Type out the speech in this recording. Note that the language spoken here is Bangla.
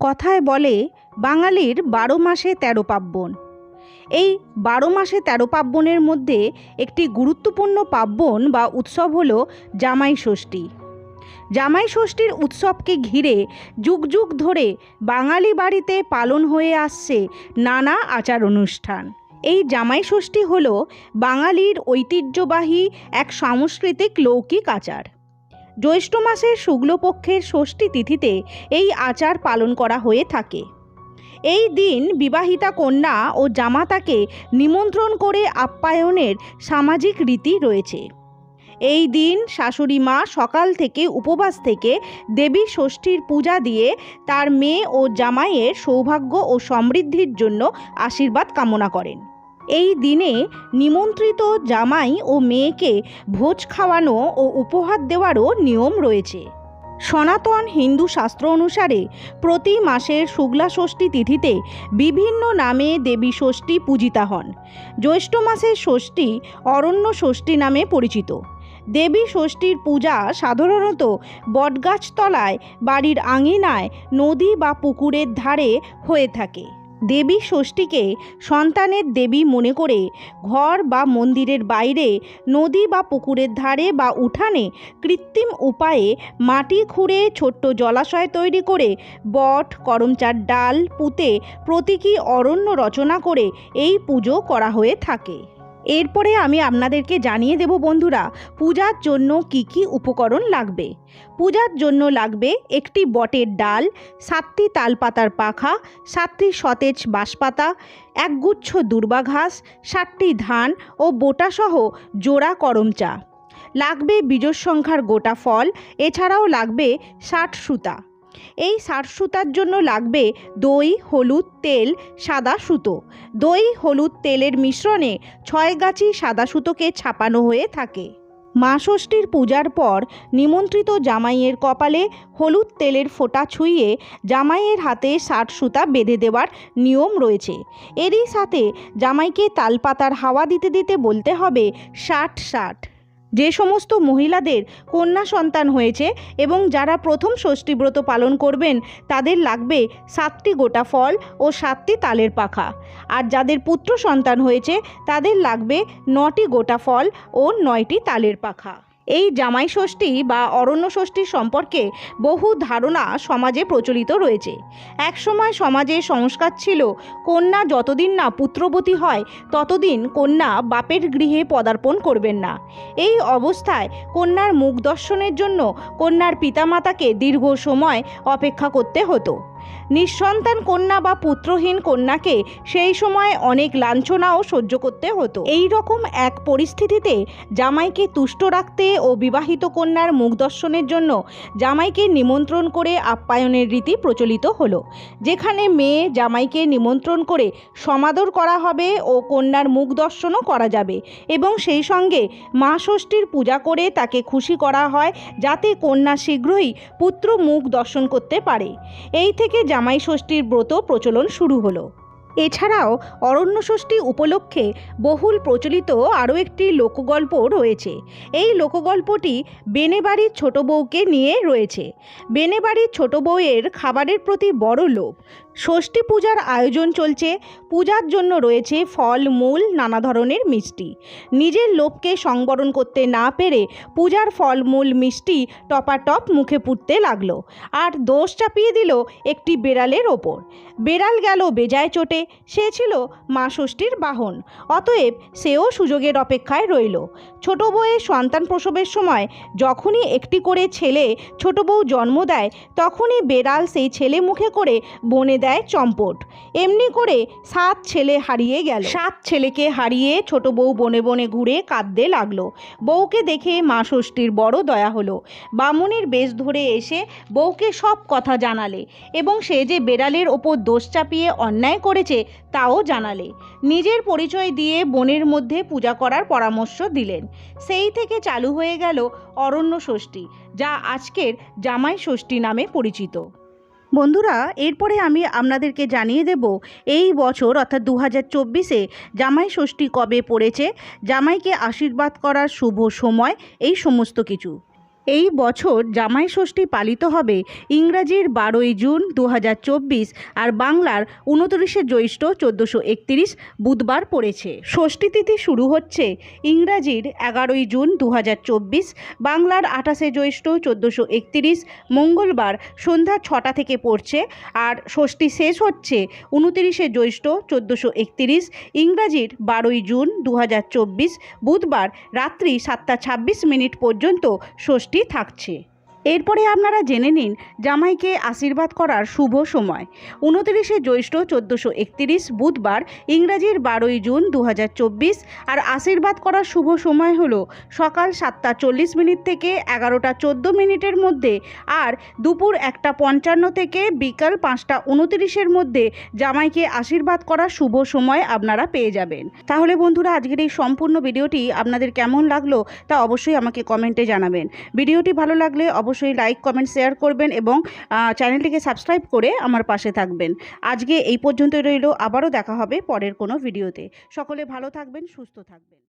কথায় বলে, বাঙালির বারো মাসে তেরো পার্বণ। এই বারো মাসে তেরো পার্বণের মধ্যে একটি গুরুত্বপূর্ণ পার্বণ বা উৎসব হলো জামাই ষষ্ঠী। জামাই ষষ্ঠীর উৎসবকে ঘিরে যুগ যুগ ধরে বাঙালি বাড়িতে পালন হয়ে আসছে নানা আচার অনুষ্ঠান। এই জামাই ষষ্ঠী হল বাঙালির ঐতিহ্যবাহী এক সাংস্কৃতিক, লৌকিক আচার। জ্যৈষ্ঠ মাসের শুক্লপক্ষের ষষ্ঠী তিথিতে এই আচার পালন করা হয়ে থাকে। এই দিন বিবাহিতা কন্যা ও জামাতাকে নিমন্ত্রণ করে আপ্যায়নের সামাজিক রীতি রয়েছে। এই দিন শাশুড়ি মা সকাল থেকে উপবাস থেকে দেবী ষষ্ঠীর পূজা দিয়ে তার মেয়ে ও জামাইয়ের সৌভাগ্য ও সমৃদ্ধির জন্য আশীর্বাদ কামনা করেন। এই দিনে নিমন্ত্রিত জামাই ও মেয়েকে ভোজ খাওয়ানো ও উপহার দেওয়ারও নিয়ম রয়েছে। সনাতন হিন্দু শাস্ত্র অনুসারে প্রতি মাসের শুক্লা ষষ্ঠী তিথিতে বিভিন্ন নামে দেবী ষষ্ঠী পূজিতা হন। জ্যৈষ্ঠ মাসের ষষ্ঠী অরণ্য ষষ্ঠী নামে পরিচিত। দেবী ষষ্ঠীর পূজা সাধারণত বটগাছতলায়, বাড়ির আঙিনায়, নদী বা পুকুরের ধারে হয়ে থাকে। দেবী ষষ্ঠীকে সন্তানের দেবী মনে করে ঘর বা মন্দিরের বাইরে, নদী বা পুকুরের ধারে বা উঠানে কৃত্রিম উপায়ে মাটি খুঁড়ে ছোট্ট জলাশয় তৈরি করে বট করমচার ডাল, পুঁতে প্রতীকী অরণ্য রচনা করে এই পুজো করা হয়ে থাকে। এরপরে আমি আপনাদেরকে জানিয়ে দেব বন্ধুরা, পূজার জন্য কি কি উপকরণ লাগবে। পূজার জন্য লাগবে একটি বটের ডাল, সাতটি তালপাতার পাখা, সাতটি সতেজ বাঁশপাতা, একগুচ্ছ দুর্বা ঘাস, ষাটটি ধান ও বোটাসহ জোড়া করম চা। লাগবে বীজর সংখ্যার গোটা ফল, এছাড়াও লাগবে ষাট সুতা। এই ষাট সুতার জন্য লাগবে দই, হলুদ, তেল, সাদা সুতো। দই, হলুদ, তেলের মিশ্রণে ছয় গাছি সাদা সুতোকে ছাপানো হয়ে থাকে। মা ষষ্ঠীর পূজার পর নিমন্ত্রিত জামাইয়ের কপালে হলুদ তেলের ফোঁটা ছুঁয়ে জামাইয়ের হাতে ষাট সুতা বেঁধে দেওয়ার নিয়ম রয়েছে। এরই সাথে জামাইকে তালপাতার হাওয়া দিতে দিতে বলতে হবে ষাট ষাট। যে সমস্ত মহিলাদের কন্যা সন্তান হয়েছে এবং যারা প্রথম ষষ্ঠীব্রত পালন করবেন, তাদের লাগবে সাতটি গোটা ফল ও সাতটি তালের পাখা। আর যাদের পুত্র সন্তান হয়েছে, তাদের লাগবে নটি গোটা ফল ও নয়টি তালের পাখা। এই জামাই ষষ্ঠী বা অরণ্য ষষ্ঠী সম্পর্কে বহু ধারণা সমাজে প্রচলিত রয়েছে। একসময় সমাজে সংস্কার ছিল, কন্যা যতদিন না পুত্রবতী হয়, ততদিন কন্যা বাপের গৃহে পদার্পণ করবেন না। এই অবস্থায় কন্যার মুখ দর্শনের জন্য কন্যার পিতামাতাকে দীর্ঘ সময় অপেক্ষা করতে হতো। নিঃসন্তান কন্যা বা পুত্রহীন কন্যাকে সেই সময় অনেক লাঞ্ছনাও সহ্য করতে হতো। এই রকম এক পরিস্থিতিতে জামাইকে তুষ্ট রাখতে ও বিবাহিত কন্যার মুখ দর্শনের জন্য জামাইকে নিমন্ত্রণ করে আপ্যায়নের রীতি প্রচলিত হলো, যেখানে মেয়ে জামাইকে নিমন্ত্রণ করে সমাদর করা হবে ও কন্যার মুখ দর্শনও করা যাবে এবং সেই সঙ্গে মা ষষ্ঠীর পূজা করে তাকে খুশি করা হয় যাতে কন্যা শীঘ্রই পুত্র মুখ দর্শন করতে পারে। এই থেকে জামাই ষষ্ঠীর ব্রত প্রচলন শুরু হলো। এছাড়াও অরণ্য ষষ্ঠী উপলক্ষে বহুল প্রচলিত আরও একটি লোকগল্প রয়েছে। এই লোকগল্পটি বেনেবাড়ির ছোট বউকে নিয়ে রয়েছে। বেনেবাড়ির ছোট বউয়ের খাবারের প্রতি বড় লোভ। ষষ্ঠী পূজার আয়োজন চলছে। পূজার জন্য রয়েছে ফল, মূল, নানা ধরনের মিষ্টি। নিজের লোভকে সংবরণ করতে না পেরে পূজার ফলমূল মিষ্টি টপাটপ মুখে পুড়তে লাগল আর দোষ চাপিয়ে দিল একটি বেড়ালের ওপর। বেড়াল গেল বেজায় চোটে, সে ছিল মা ষষ্ঠীর বাহন, অতএব সেও সুযোগের অপেক্ষায় রইল। ছোট বউয়ের সন্তান প্রসবের সময় যখনই একটি করে ছেলে ছোট বউ জন্ম দেয়, তখনই বেড়াল সেই ছেলে মুখে করে বনে দেয় চম্পট। এমনি করে সাত ছেলে হারিয়ে গেল। সাত ছেলেকে হারিয়ে ছোট বউ বনে বনে ঘুরে কাঁদতে লাগল। বউকে দেখে মা ষষ্ঠীর বড় দয়া হলো। বামুনের বেশ ধরে এসে বউকে সব কথা জানালে এবং সে যে বেড়ালের ওপর দোষ চাপিয়ে অন্যায় করেছে তাও জানালে। নিজের পরিচয় দিয়ে বনের মধ্যে পূজা করার পরামর্শ দিলেন। সেই থেকে চালু হয়ে গেল অরণ্য ষষ্ঠী, যা আজকের জামাই ষষ্ঠী নামে পরিচিত। বন্ধুরা, এরপরে আমি আপনাদেরকে জানিয়ে দেব, এই বছর অর্থাৎ দু হাজার চব্বিশে জামাই ষষ্ঠী কবে পড়েছে? জামাইকে আশীর্বাদ করার শুভ সময়, এই সমস্ত কিছু। এই বছর জামাই ষষ্ঠী পালিত হবে ইংরাজির বারোই জুন দু হাজার চব্বিশ আর বাংলার উনত্রিশে জ্যৈষ্ঠ চোদ্দোশো একত্রিশ বুধবার পড়েছে। ষষ্ঠী তিথি শুরু হচ্ছে ইংরাজির এগারোই জুন দু হাজার চব্বিশ, বাংলার আঠাশে জ্যৈষ্ঠ চোদ্দোশো একত্রিশ, মঙ্গলবার সন্ধ্যা ছটা থেকে পড়ছে আর ষষ্ঠী শেষ হচ্ছে উনতিরিশে জ্যৈষ্ঠ চোদ্দোশো একত্রিশ, ইংরাজির বারোই জুন দু হাজার চব্বিশ, বুধবার রাত্রি সাতটা ছাব্বিশ মিনিট পর্যন্ত ষষ্ঠী থাকছে। এরপরে আপনারা জেনে নিন জামাইকে আশীর্বাদ করার শুভ সময়। উনতিরিশে জ্যৈষ্ঠ চোদ্দোশো একত্রিশ বুধবার ইংরাজির বারোই জুন দু হাজার চব্বিশ আর আশীর্বাদ করার শুভ সময় হল সকাল সাতটা চল্লিশ মিনিট থেকে এগারোটা চোদ্দ মিনিটের মধ্যে আর দুপুর একটা পঞ্চান্ন থেকে বিকাল পাঁচটা উনতিরিশের মধ্যে জামাইকে আশীর্বাদ করার শুভ সময় আপনারা পেয়ে যাবেন। তাহলে বন্ধুরা, আজকের এই সম্পূর্ণ ভিডিওটি আপনাদের কেমন লাগল তা অবশ্যই আমাকে কমেন্টে জানাবেন। ভিডিওটি ভালো লাগলে অবশ্যই লাইক কমেন্ট শেয়ার করবেন এবং চ্যানেলটিকে সাবস্ক্রাইব করে আমার পাশে থাকবেন। আজকে এই পর্যন্ত রইল। আবারও দেখা হবে পরের কোনো ভিডিওতে সকলে ভালো থাকবেন, সুস্থ থাকবেন।